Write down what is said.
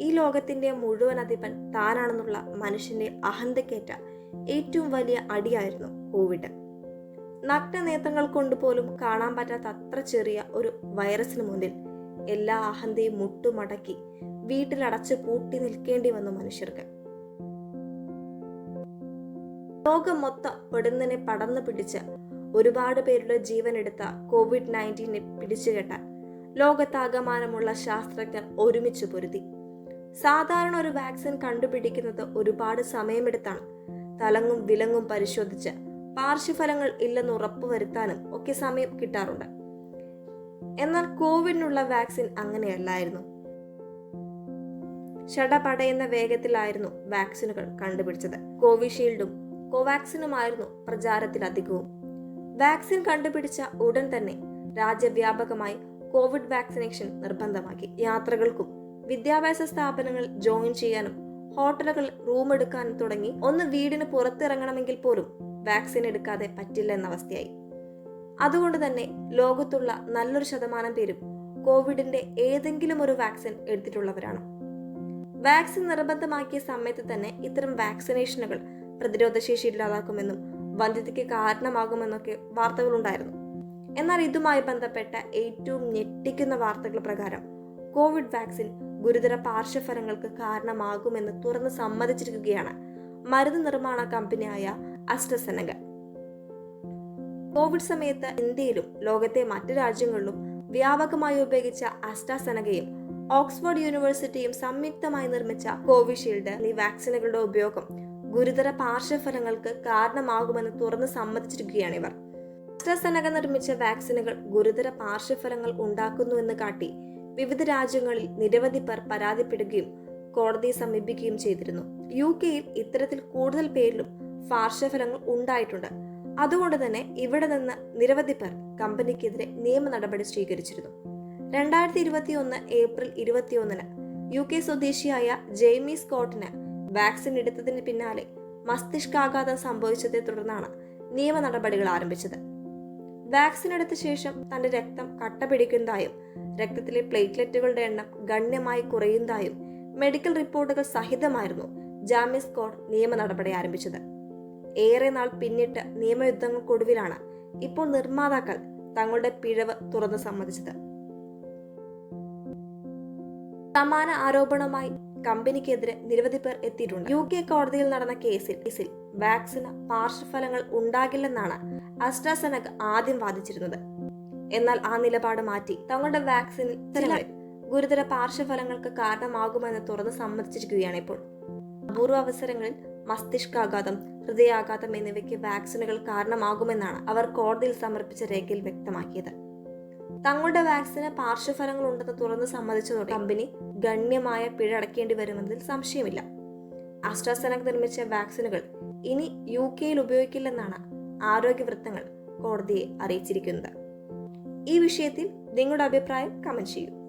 ഈ ലോകത്തിന്റെ മുഴുവൻ അധിപൻ താനാണെന്നുള്ള മനുഷ്യന്റെ അഹന്തക്കേറ്റ ഏറ്റവും വലിയ അടിയായിരുന്നു കോവിഡ്. നഗ്നനേത്രങ്ങൾ കൊണ്ട് പോലും കാണാൻ പറ്റാത്ത അത്ര ചെറിയ ഒരു വൈറസിന് മുന്നിൽ എല്ലാ അഹന്തയും മുട്ടുമടക്കി വീട്ടിലടച്ച് പൂട്ടി നിൽക്കേണ്ടി വന്നു മനുഷ്യർക്ക്. ലോകം മൊത്തം പെടുന്നതിനെ പടർന്നു പിടിച്ച് ഒരുപാട് പേരുടെ ജീവൻ എടുത്ത കോവിഡ് നയന്റീനെ പിടിച്ചുകെട്ടാൻ ലോകത്താകമാനമുള്ള ശാസ്ത്രജ്ഞർ ഒരുമിച്ച് പൊരുതി. സാധാരണ ഒരു വാക്സിൻ കണ്ടുപിടിക്കുന്നത് ഒരുപാട് സമയമെടുത്താണ്. തലങ്ങും വിലങ്ങും പരിശോധിച്ച് പാർശ്വഫലങ്ങൾ ഇല്ലെന്ന് ഉറപ്പുവരുത്താനും ഒക്കെ സമയം കിട്ടാറുണ്ട്. എന്നാൽ കോവിഡിനുള്ള വാക്സിൻ അങ്ങനെയല്ലായിരുന്നു. ഷടപടയുന്ന വേഗത്തിലായിരുന്നു വാക്സിനുകൾ കണ്ടുപിടിച്ചത്. കോവിഷീൽഡും കോവാക്സിനുമായിരുന്നു പ്രചാരത്തിലധികവും. വാക്സിൻ കണ്ടുപിടിച്ച ഉടൻ തന്നെ രാജ്യവ്യാപകമായി കോവിഡ് വാക്സിനേഷൻ നിർബന്ധമാക്കി. യാത്രകൾക്കും വിദ്യാഭ്യാസ സ്ഥാപനങ്ങൾ ജോയിൻ ചെയ്യാനും ഹോട്ടലുകൾ റൂം എടുക്കാനും തുടങ്ങി ഒന്ന് വീടിന് പുറത്തിറങ്ങണമെങ്കിൽ പോലും വാക്സിൻ എടുക്കാതെ പറ്റില്ല എന്ന അവസ്ഥയായി. അതുകൊണ്ട് തന്നെ ലോകത്തുള്ള നല്ലൊരു ശതമാനം പേരും കോവിഡിന്റെ ഏതെങ്കിലും ഒരു വാക്സിൻ എടുത്തിട്ടുള്ളവരാണ്. വാക്സിൻ നിർബന്ധമാക്കിയ സമയത്ത് തന്നെ ഇത്തരം വാക്സിനേഷനുകൾ പ്രതിരോധശേഷി ഇല്ലാതാക്കുമെന്നും വന്ധ്യതയ്ക്ക് കാരണമാകുമെന്നൊക്കെ വാർത്തകളുണ്ടായിരുന്നു. എന്നാൽ ഇതുമായി ബന്ധപ്പെട്ട ഏറ്റവും ഞെട്ടിക്കുന്ന വാർത്തകൾ പ്രകാരം കോവിഡ് വാക്സിൻ ഗുരുതര പാർശ്വഫലങ്ങൾക്ക് കാരണമാകുമെന്ന് തുറന്ന് സമ്മതിച്ചിരിക്കുകയാണ് മരുന്ന് നിർമ്മാണ കമ്പനിയായ അസ്ട്രസെനക കോവിഡ് സമയത്ത് ഇന്ത്യയിലും ലോകത്തെ മറ്റു രാജ്യങ്ങളിലും വ്യാപകമായി ഉപയോഗിച്ച അസ്ട്രാസെനകയും ഓക്സ്ഫോർഡ് യൂണിവേഴ്സിറ്റിയും സംയുക്തമായി നിർമ്മിച്ച കോവിഷീൽഡ് എന്നീ വാക്സിനുകളുടെ ഉപയോഗം ഗുരുതര പാർശ്വഫലങ്ങൾക്ക് കാരണമാകുമെന്ന് തുറന്ന് സമ്മതിച്ചിരിക്കുകയാണ് ഇവർ. അസ്ട്രസെനക നിർമ്മിച്ച വാക്സിനുകൾ ഗുരുതര പാർശ്വഫലങ്ങൾ ഉണ്ടാക്കുന്നുവെന്ന് കാട്ടി വിവിധ രാജ്യങ്ങളിൽ നിരവധി പേർ പരാതിപ്പെടുകയും കോടതിയെ സമീപിക്കുകയും ചെയ്തിരുന്നു. യു കെയിൽ ഇത്തരത്തിൽ കൂടുതൽ പേരിലും പാർശ്വഫലങ്ങൾ ഉണ്ടായിട്ടുണ്ട്. അതുകൊണ്ട് തന്നെ ഇവിടെ നിന്ന് നിരവധി പേർ കമ്പനിക്കെതിരെ നിയമ നടപടി സ്വീകരിച്ചിരുന്നു. രണ്ടായിരത്തി ഇരുപത്തി ഒന്ന് ഏപ്രിൽ ഇരുപത്തിയൊന്നിന് യു കെ സ്വദേശിയായ ജെയ്മി സ്കോട്ടിന് വാക്സിൻ എടുത്തതിന് പിന്നാലെ മസ്തിഷ്കാഘാതം സംഭവിച്ചതേ തുടർന്നാണ് നിയമ നടപടികൾ ആരംഭിച്ചത്. വാക്സിൻ എടുത്ത ശേഷം തന്റെ രക്തം കട്ട പിടിക്കുന്നതായും രക്തത്തിലെ പ്ലേറ്റ്ലെറ്റുകളുടെ എണ്ണം ഗണ്യമായി കുറയുന്നതായും മെഡിക്കൽ റിപ്പോർട്ടുകൾ സഹിതമായിരുന്നു ജാമ്യ കോർ നിയമ നടപടി ആരംഭിച്ചത്. ഏറെ നാൾ പിന്നിട്ട് നിയമയുദ്ധങ്ങൾക്കൊടുവിലാണ് ഇപ്പോൾ നിർമ്മാതാക്കൾ തങ്ങളുടെ പിഴവ് തുറന്നു സമ്മതിച്ചത്. സമാന ആരോപണവുമായി കമ്പനിക്കെതിരെ നിരവധി പേർ എത്തിയിട്ടുണ്ട്. യു കെ കോടതിയിൽ നടന്ന കേസിൽ കേസിൽ വാക്സിന് പാർശ്വഫലങ്ങൾ ഉണ്ടാകില്ലെന്നാണ് അസ്ട്രാസെനക് ആദ്യം വാദിച്ചിരുന്നത്. എന്നാൽ ആ നിലപാട് മാറ്റി തങ്ങളുടെ വാക്സിനിൽ ചില ഗുരുതര പാർശ്വഫലങ്ങൾക്ക് കാരണമാകുമെന്ന് തുറന്ന് സമ്മതിച്ചിരിക്കുകയാണ് ഇപ്പോൾ. അപൂർവ അവസരങ്ങളിൽ മസ്തിഷ്കാഘാതം ഹൃദയാഘാതം എന്നിവയ്ക്ക് വാക്സിനുകൾ കാരണമാകുമെന്നാണ് അവർ കോടതിയിൽ സമർപ്പിച്ച രേഖയിൽ വ്യക്തമാക്കിയത്. തങ്ങളുടെ വാക്സിന് പാർശ്വഫലങ്ങൾ ഉണ്ടെന്ന് തുറന്ന് സമ്മതിച്ചതോടെ കമ്പനി ഗണ്യമായ പിഴ അടക്കേണ്ടി വരുമെന്നതിൽ സംശയമില്ല. അസ്ട്രാസെനക് നിർമ്മിച്ച വാക്സിനുകൾ ഇനി യു കെയിൽ ഉപയോഗിക്കില്ലെന്നാണ് ആരോഗ്യ വൃത്തങ്ങൾ കോടതിയെ അറിയിച്ചിരിക്കുന്നത്. ഈ വിഷയത്തിൽ നിങ്ങളുടെ അഭിപ്രായം കമന്റ് ചെയ്യൂ.